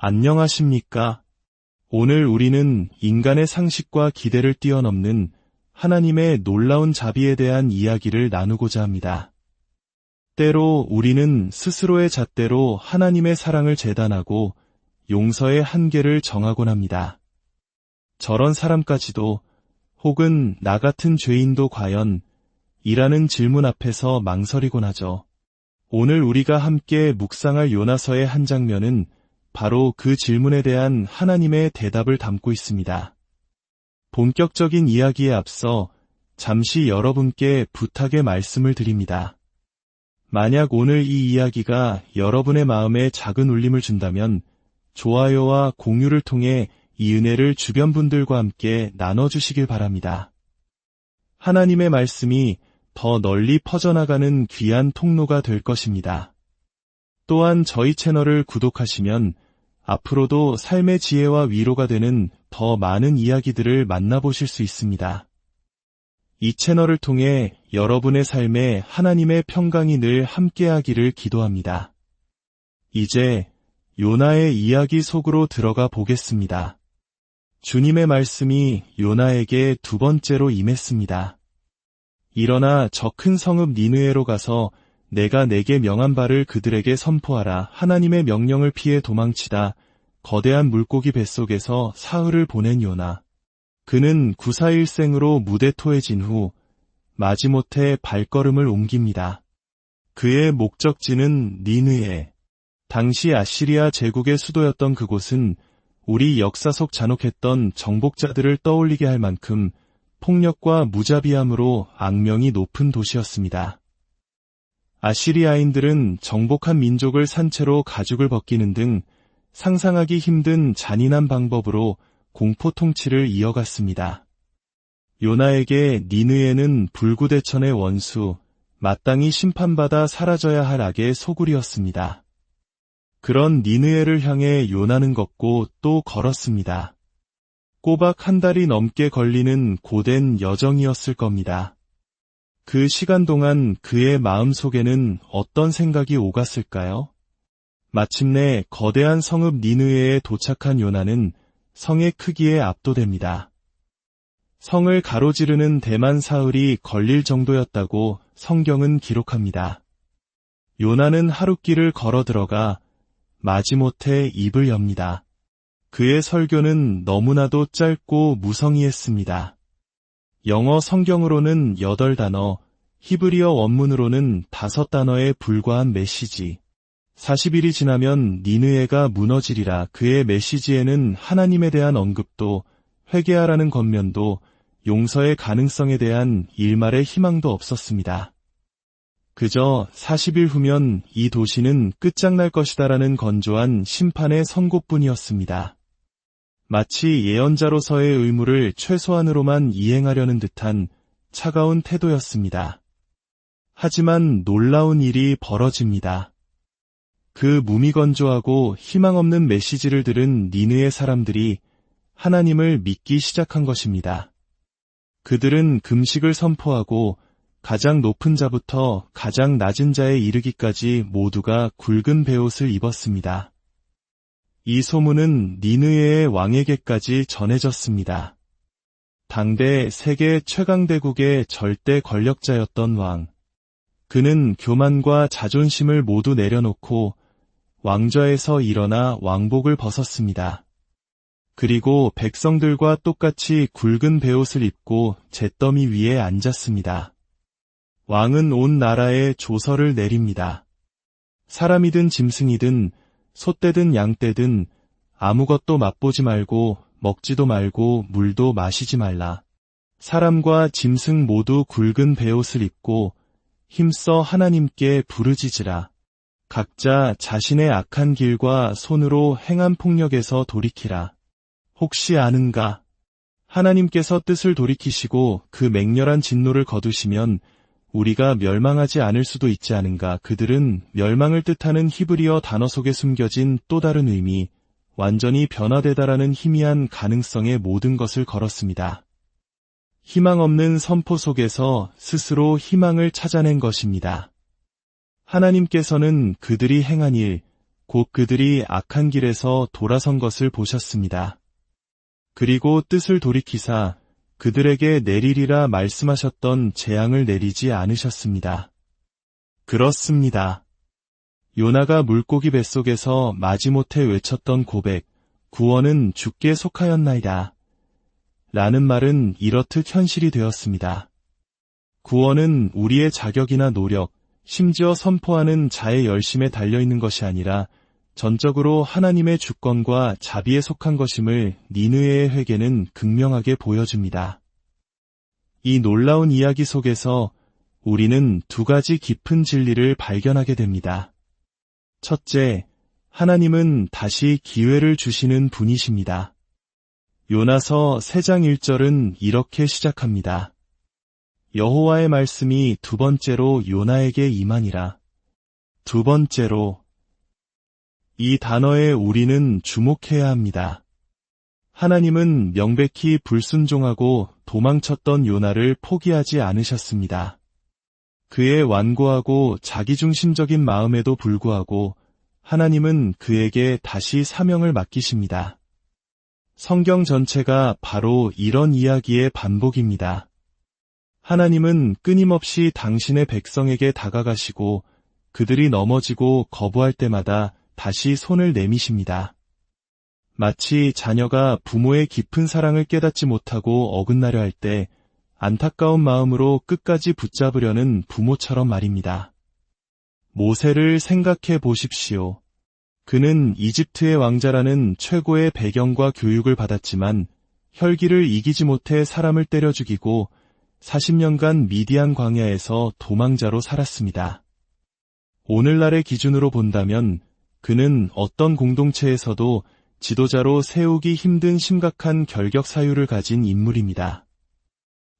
안녕하십니까? 오늘 우리는 인간의 상식과 기대를 뛰어넘는 하나님의 놀라운 자비에 대한 이야기를 나누고자 합니다. 때로 우리는 스스로의 잣대로 하나님의 사랑을 재단하고 용서의 한계를 정하곤 합니다. 저런 사람까지도 혹은 나 같은 죄인도 과연 이라는 질문 앞에서 망설이곤 하죠. 오늘 우리가 함께 묵상할 요나서의 한 장면은 바로 그 질문에 대한 하나님의 대답을 담고 있습니다. 본격적인 이야기에 앞서 잠시 여러분께 부탁의 말씀을 드립니다. 만약 오늘 이 이야기가 여러분의 마음에 작은 울림을 준다면 좋아요와 공유를 통해 이 은혜를 주변 분들과 함께 나눠주시길 바랍니다. 하나님의 말씀이 더 널리 퍼져나가는 귀한 통로가 될 것입니다. 또한 저희 채널을 구독하시면 앞으로도 삶의 지혜와 위로가 되는 더 많은 이야기들을 만나보실 수 있습니다. 이 채널을 통해 여러분의 삶에 하나님의 평강이 늘 함께하기를 기도합니다. 이제 요나의 이야기 속으로 들어가 보겠습니다. 주님의 말씀이 요나에게 두 번째로 임했습니다. 일어나 저 큰 성읍 니느에로 가서 내가 내게 명한 바를 그들에게 선포하라. 하나님의 명령을 피해 도망치다 거대한 물고기 뱃속에서 사흘을 보낸 요나. 그는 구사일생으로 무대 토해진 후 마지못해 발걸음을 옮깁니다. 그의 목적지는 니느에. 당시 아시리아 제국의 수도였던 그곳은 우리 역사 속 잔혹했던 정복자들을 떠올리게 할 만큼 폭력과 무자비함으로 악명이 높은 도시였습니다. 아시리아인들은 정복한 민족을 산채로 가죽을 벗기는 등 상상하기 힘든 잔인한 방법으로 공포 통치를 이어갔습니다. 요나에게 니느에는 불구대천의 원수, 마땅히 심판받아 사라져야 할 악의 소굴이었습니다. 그런 니느에를 향해 요나는 걷고 또 걸었습니다. 꼬박 한 달이 넘게 걸리는 고된 여정이었을 겁니다. 그 시간 동안 그의 마음 속에는 어떤 생각이 오갔을까요? 마침내 거대한 성읍 니느에에 도착한 요나는 성의 크기에 압도됩니다. 성을 가로지르는 대만 사흘이 걸릴 정도였다고 성경은 기록합니다. 요나는 하룻길을 걸어 들어가 마지못해 입을 엽니다. 그의 설교는 너무나도 짧고 무성의했습니다. 영어 성경으로는 8단어, 히브리어 원문으로는 5단어에 불과한 메시지. 40일이 지나면 니느에가 무너지리라 그의 메시지에는 하나님에 대한 언급도 회개하라는 겉면도 용서의 가능성에 대한 일말의 희망도 없었습니다. 그저 40일 후면 이 도시는 끝장날 것이다라는 건조한 심판의 선고뿐이었습니다. 마치 예언자로서의 의무를 최소한으로만 이행하려는 듯한 차가운 태도였습니다. 하지만 놀라운 일이 벌어집니다. 그 무미건조하고 희망 없는 메시지를 들은 니느의 사람들이 하나님을 믿기 시작한 것입니다. 그들은 금식을 선포하고 가장 높은 자부터 가장 낮은 자에 이르기까지 모두가 굵은 베옷을 입었습니다. 이 소문은 니느에의 왕에게까지 전해졌습니다. 당대 세계 최강대국의 절대 권력자였던 왕. 그는 교만과 자존심을 모두 내려놓고 왕좌에서 일어나 왕복을 벗었습니다. 그리고 백성들과 똑같이 굵은 베옷을 입고 잿더미 위에 앉았습니다. 왕은 온 나라에 조서를 내립니다. 사람이든 짐승이든 소떼든 양떼든 아무것도 맛보지 말고 먹지도 말고 물도 마시지 말라. 사람과 짐승 모두 굵은 베옷을 입고 힘써 하나님께 부르짖으라. 각자 자신의 악한 길과 손으로 행한 폭력에서 돌이키라. 혹시 아는가? 하나님께서 뜻을 돌이키시고 그 맹렬한 진노를 거두시면 우리가 멸망하지 않을 수도 있지 않은가. 그들은 멸망을 뜻하는 히브리어 단어 속에 숨겨진 또 다른 의미, 완전히 변화되다라는 희미한 가능성의 모든 것을 걸었습니다. 희망 없는 선포 속에서 스스로 희망을 찾아낸 것입니다. 하나님께서는 그들이 행한 일, 곧 그들이 악한 길에서 돌아선 것을 보셨습니다. 그리고 뜻을 돌이키사 그들에게 내리리라 말씀하셨던 재앙을 내리지 않으셨습니다. 그렇습니다. 요나가 물고기 뱃속에서 마지못해 외쳤던 고백, 구원은 주께 속하였나이다. 라는 말은 이렇듯 현실이 되었습니다. 구원은 우리의 자격이나 노력, 심지어 선포하는 자의 열심에 달려있는 것이 아니라 전적으로 하나님의 주권과 자비에 속한 것임을 니느웨의 회개는 극명하게 보여줍니다. 이 놀라운 이야기 속에서 우리는 두 가지 깊은 진리를 발견하게 됩니다. 첫째, 하나님은 다시 기회를 주시는 분이십니다. 요나서 3장 1절은 이렇게 시작합니다. 여호와의 말씀이 두 번째로 요나에게 임하니라. 두 번째로 이 단어에 우리는 주목해야 합니다. 하나님은 명백히 불순종하고 도망쳤던 요나를 포기하지 않으셨습니다. 그의 완고하고 자기중심적인 마음에도 불구하고 하나님은 그에게 다시 사명을 맡기십니다. 성경 전체가 바로 이런 이야기의 반복입니다. 하나님은 끊임없이 당신의 백성에게 다가가시고 그들이 넘어지고 거부할 때마다 다시 손을 내미십니다. 마치 자녀가 부모의 깊은 사랑을 깨닫지 못하고 어긋나려 할 때 안타까운 마음으로 끝까지 붙잡으려는 부모처럼 말입니다. 모세를 생각해 보십시오. 그는 이집트의 왕자라는 최고의 배경과 교육을 받았지만 혈기를 이기지 못해 사람을 때려 죽이고 40년간 미디안 광야에서 도망자로 살았습니다. 오늘날의 기준으로 본다면 그는 어떤 공동체에서도 지도자로 세우기 힘든 심각한 결격 사유를 가진 인물입니다.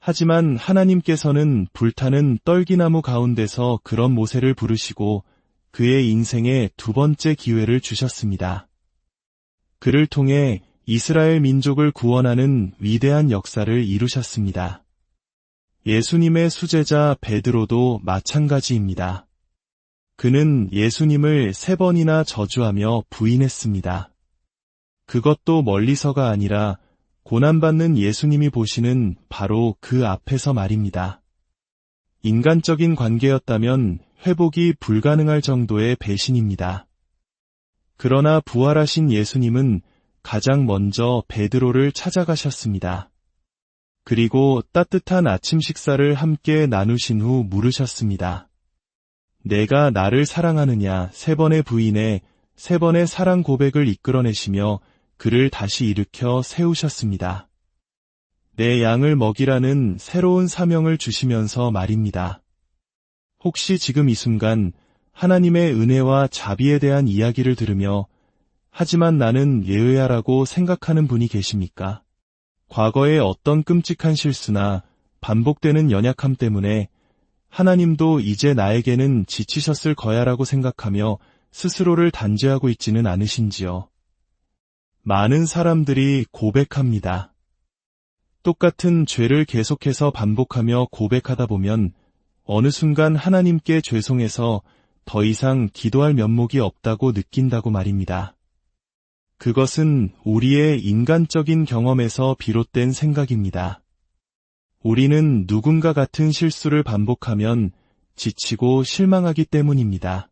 하지만 하나님께서는 불타는 떨기나무 가운데서 그런 모세를 부르시고 그의 인생에 두 번째 기회를 주셨습니다. 그를 통해 이스라엘 민족을 구원하는 위대한 역사를 이루셨습니다. 예수님의 수제자 베드로도 마찬가지입니다. 그는 예수님을 세 번이나 저주하며 부인했습니다. 그것도 멀리서가 아니라 고난받는 예수님이 보시는 바로 그 앞에서 말입니다. 인간적인 관계였다면 회복이 불가능할 정도의 배신입니다. 그러나 부활하신 예수님은 가장 먼저 베드로를 찾아가셨습니다. 그리고 따뜻한 아침 식사를 함께 나누신 후 물으셨습니다. 내가 나를 사랑하느냐 세 번의 부인에 세 번의 사랑 고백을 이끌어내시며 그를 다시 일으켜 세우셨습니다. 내 양을 먹이라는 새로운 사명을 주시면서 말입니다. 혹시 지금 이 순간 하나님의 은혜와 자비에 대한 이야기를 들으며 하지만 나는 예외야라고 생각하는 분이 계십니까? 과거의 어떤 끔찍한 실수나 반복되는 연약함 때문에 하나님도 이제 나에게는 지치셨을 거야라고 생각하며 스스로를 단죄하고 있지는 않으신지요. 많은 사람들이 고백합니다. 똑같은 죄를 계속해서 반복하며 고백하다 보면 어느 순간 하나님께 죄송해서 더 이상 기도할 면목이 없다고 느낀다고 말입니다. 그것은 우리의 인간적인 경험에서 비롯된 생각입니다. 우리는 누군가 같은 실수를 반복하면 지치고 실망하기 때문입니다.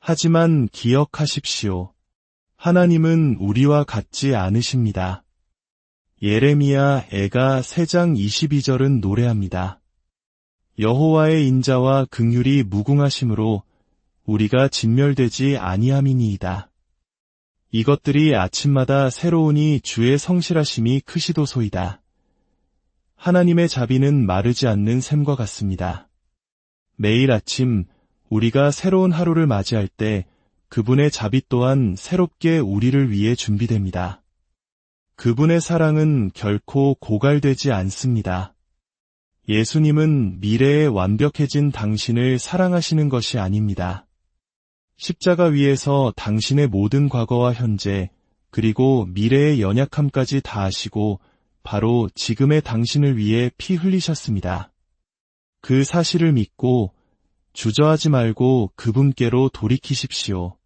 하지만 기억하십시오. 하나님은 우리와 같지 않으십니다. 예레미야 애가 3장 22절은 노래합니다. 여호와의 인자와 극률이 무궁하심으로 우리가 진멸되지 아니함이니이다. 이것들이 아침마다 새로우니 주의 성실하심이 크시도소이다. 하나님의 자비는 마르지 않는 샘과 같습니다. 매일 아침 우리가 새로운 하루를 맞이할 때 그분의 자비 또한 새롭게 우리를 위해 준비됩니다. 그분의 사랑은 결코 고갈되지 않습니다. 예수님은 미래에 완벽해진 당신을 사랑하시는 것이 아닙니다. 십자가 위에서 당신의 모든 과거와 현재, 그리고 미래의 연약함까지 다 아시고 바로 지금의 당신을 위해 피 흘리셨습니다. 그 사실을 믿고 주저하지 말고 그분께로 돌이키십시오.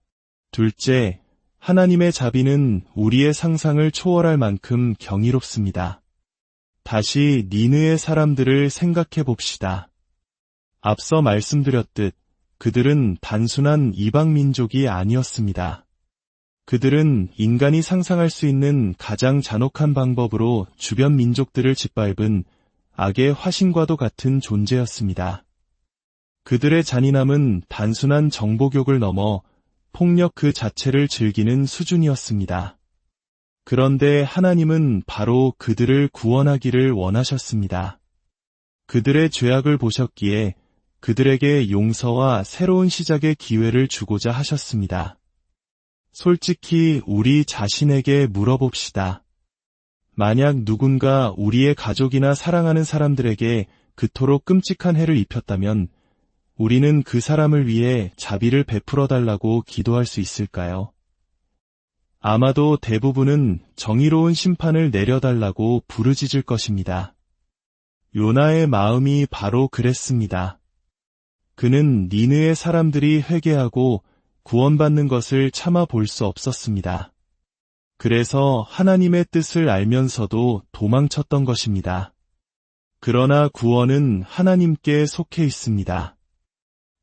둘째, 하나님의 자비는 우리의 상상을 초월할 만큼 경이롭습니다. 다시 니느의 사람들을 생각해 봅시다. 앞서 말씀드렸듯 그들은 단순한 이방 민족이 아니었습니다. 그들은 인간이 상상할 수 있는 가장 잔혹한 방법으로 주변 민족들을 짓밟은 악의 화신과도 같은 존재였습니다. 그들의 잔인함은 단순한 정복욕을 넘어 폭력 그 자체를 즐기는 수준이었습니다. 그런데 하나님은 바로 그들을 구원하기를 원하셨습니다. 그들의 죄악을 보셨기에 그들에게 용서와 새로운 시작의 기회를 주고자 하셨습니다. 솔직히 우리 자신에게 물어봅시다. 만약 누군가 우리의 가족이나 사랑하는 사람들에게 그토록 끔찍한 해를 입혔다면 우리는 그 사람을 위해 자비를 베풀어 달라고 기도할 수 있을까요? 아마도 대부분은 정의로운 심판을 내려달라고 부르짖을 것입니다. 요나의 마음이 바로 그랬습니다. 그는 니느의 사람들이 회개하고 구원받는 것을 참아 볼 수 없었습니다. 그래서 하나님의 뜻을 알면서도 도망쳤던 것입니다. 그러나 구원은 하나님께 속해 있습니다.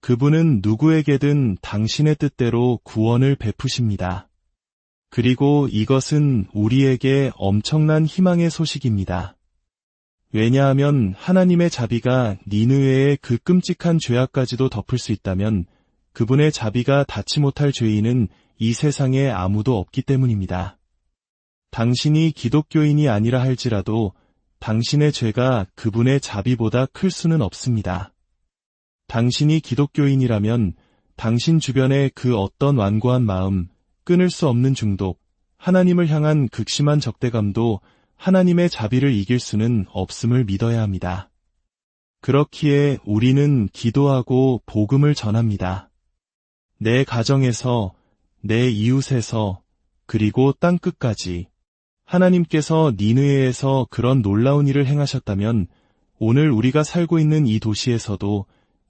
그분은 누구에게든 당신의 뜻대로 구원을 베푸십니다. 그리고 이것은 우리에게 엄청난 희망의 소식입니다. 왜냐하면 하나님의 자비가 니느웨의 그 끔찍한 죄악까지도 덮을 수 있다면 그분의 자비가 닿지 못할 죄인은 이 세상에 아무도 없기 때문입니다. 당신이 기독교인이 아니라 할지라도 당신의 죄가 그분의 자비보다 클 수는 없습니다. 당신이 기독교인이라면 당신 주변의 그 어떤 완고한 마음, 끊을 수 없는 중독, 하나님을 향한 극심한 적대감도 하나님의 자비를 이길 수는 없음을 믿어야 합니다. 그렇기에 우리는 기도하고 복음을 전합니다. 내 가정에서, 내 이웃에서, 그리고 땅 끝까지 하나님께서 니느에에서 그런 놀라운 일을 행하셨다면 오늘 우리가 살고 있는 이 도시에서도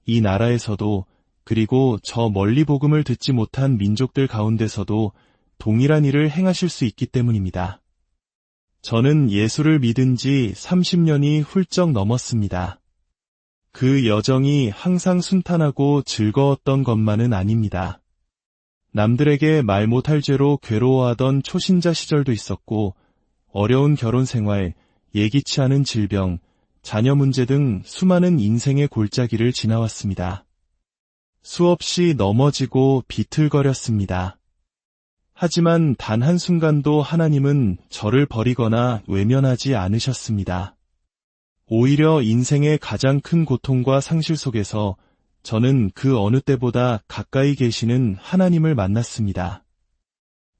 이 나라에서도 그리고 저 멀리 복음을 듣지 못한 민족들 가운데서도 동일한 일을 행하실 수 있기 때문입니다. 저는 예수를 믿은 지 30년이 훌쩍 넘었습니다. 그 여정이 항상 순탄하고 즐거웠던 것만은 아닙니다. 남들에게 말 못할 죄로 괴로워하던 초신자 시절도 있었고, 어려운 결혼 생활, 예기치 않은 질병, 자녀 문제 등 수많은 인생의 골짜기를 지나왔습니다. 수없이 넘어지고 비틀거렸습니다. 하지만 단 한순간도 하나님은 저를 버리거나 외면하지 않으셨습니다. 오히려 인생의 가장 큰 고통과 상실 속에서 저는 그 어느 때보다 가까이 계시는 하나님을 만났습니다.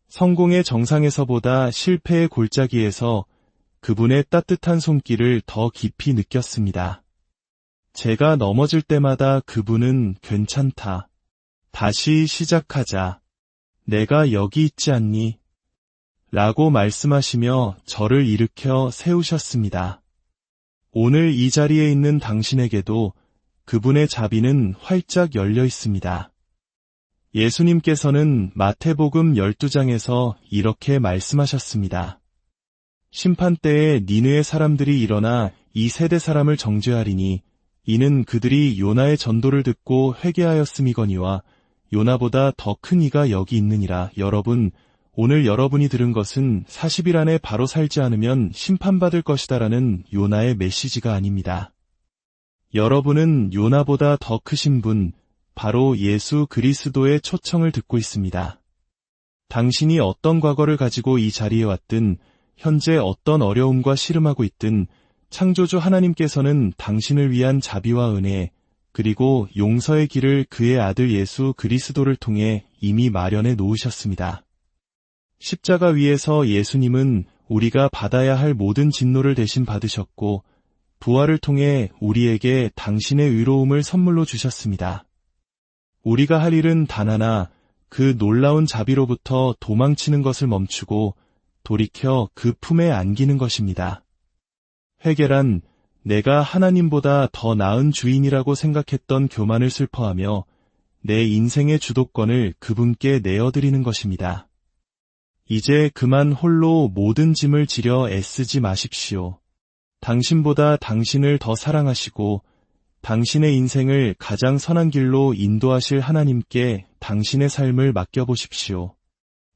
성공의 정상에서보다 실패의 골짜기에서 그분의 따뜻한 손길을 더 깊이 느꼈습니다. 제가 넘어질 때마다 그분은 괜찮다. 다시 시작하자. 내가 여기 있지 않니? 라고 말씀하시며 저를 일으켜 세우셨습니다. 오늘 이 자리에 있는 당신에게도 그분의 자비는 활짝 열려 있습니다. 예수님께서는 마태복음 12장에서 이렇게 말씀하셨습니다. 심판 때에 니느의 사람들이 일어나 이 세대 사람을 정죄하리니 이는 그들이 요나의 전도를 듣고 회개하였음이거니와 요나보다 더 큰 이가 여기 있느니라. 여러분, 오늘 여러분이 들은 것은 40일 안에 바로 살지 않으면 심판받을 것이다라는 요나의 메시지가 아닙니다. 여러분은 요나보다 더 크신 분, 바로 예수 그리스도의 초청을 듣고 있습니다. 당신이 어떤 과거를 가지고 이 자리에 왔든 현재 어떤 어려움과 씨름하고 있든 창조주 하나님께서는 당신을 위한 자비와 은혜, 그리고 용서의 길을 그의 아들 예수 그리스도를 통해 이미 마련해 놓으셨습니다. 십자가 위에서 예수님은 우리가 받아야 할 모든 진노를 대신 받으셨고, 부활을 통해 우리에게 당신의 의로움을 선물로 주셨습니다. 우리가 할 일은 단 하나, 그 놀라운 자비로부터 도망치는 것을 멈추고 돌이켜 그 품에 안기는 것입니다. 회개란 내가 하나님보다 더 나은 주인이라고 생각했던 교만을 슬퍼하며 내 인생의 주도권을 그분께 내어드리는 것입니다. 이제 그만 홀로 모든 짐을 지려 애쓰지 마십시오. 당신보다 당신을 더 사랑하시고 당신의 인생을 가장 선한 길로 인도하실 하나님께 당신의 삶을 맡겨보십시오.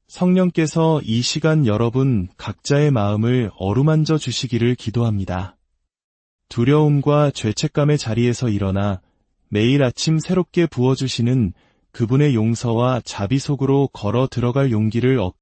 성령께서 이 시간 여러분 각자의 마음을 어루만져 주시기를 기도합니다. 두려움과 죄책감의 자리에서 일어나 매일 아침 새롭게 부어주시는 그분의 용서와 자비 속으로 걸어 들어갈 용기를 얻